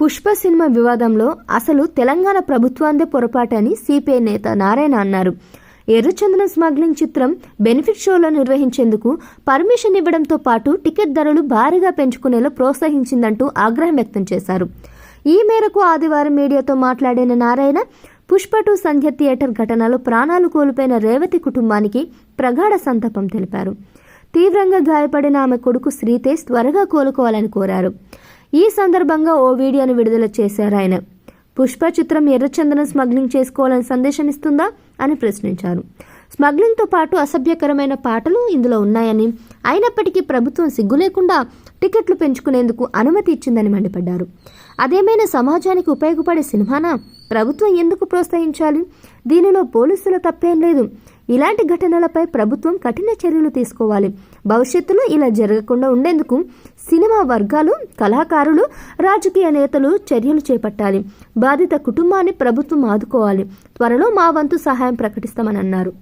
Pushpa cinema వివాదంలో అసలు Telangana ప్రభుత్వాందే పొరపాటని CPI నేత నారాయణ అన్నారు. ఎర్రచందనం స్మగ్లింగ్ చిత్రం బెనిఫిట్ షోలో నిర్వహించేందుకు పర్మిషన్ ఇవ్వడంతో పాటు టికెట్ ధరలు భారీగా పెంచుకునేలా ప్రోత్సహించిందంటూ ఆగ్రహం వ్యక్తం చేశారు. ఈ మేరకు ఆదివారం మీడియాతో మాట్లాడిన నారాయణ పుష్ప టూ సంధ్య థియేటర్ ఘటనలో ప్రాణాలు కోల్పోయిన రేవతి కుటుంబానికి ప్రగాఢ సంతాపం తెలిపారు. తీవ్రంగా గాయపడిన ఆమె కొడుకు శ్రీతేజ్ త్వరగా కోలుకోవాలని కోరారు. ఈ సందర్భంగా ఓ వీడియోను విడుదల చేశారు ఆయన. పుష్ప చిత్రం ఎర్రచందనం స్మగ్లింగ్ చేసుకోవాలని సందేశం ఇస్తుందా అని ప్రశ్నించారు. స్మగ్లింగ్తో పాటు అసభ్యకరమైన పాటలు ఇందులో ఉన్నాయని అయినప్పటికీ ప్రభుత్వం సిగ్గు లేకుండా టికెట్లు పెంచుకునేందుకు అనుమతి ఇచ్చిందని మండిపడ్డారు. అదేమైనా సమాజానికి ఉపయోగపడే సినిమానా? ప్రభుత్వం ఎందుకు ప్రోత్సహించాలి? దీనిలో పోలీసుల తప్పేం లేదు. ఇలాంటి ఘటనలపై ప్రభుత్వం కఠిన చర్యలు తీసుకోవాలి. భవిష్యత్తులో ఇలా జరగకుండా ఉండేందుకు సినిమా వర్గాలు కళాకారులు రాజకీయ నేతలు చర్యలు చేపట్టాలి. బాధిత కుటుంబాన్ని ప్రభుత్వం ఆదుకోవాలి. త్వరలో మా వంతు సహాయం ప్రకటిస్తామని అన్నారు.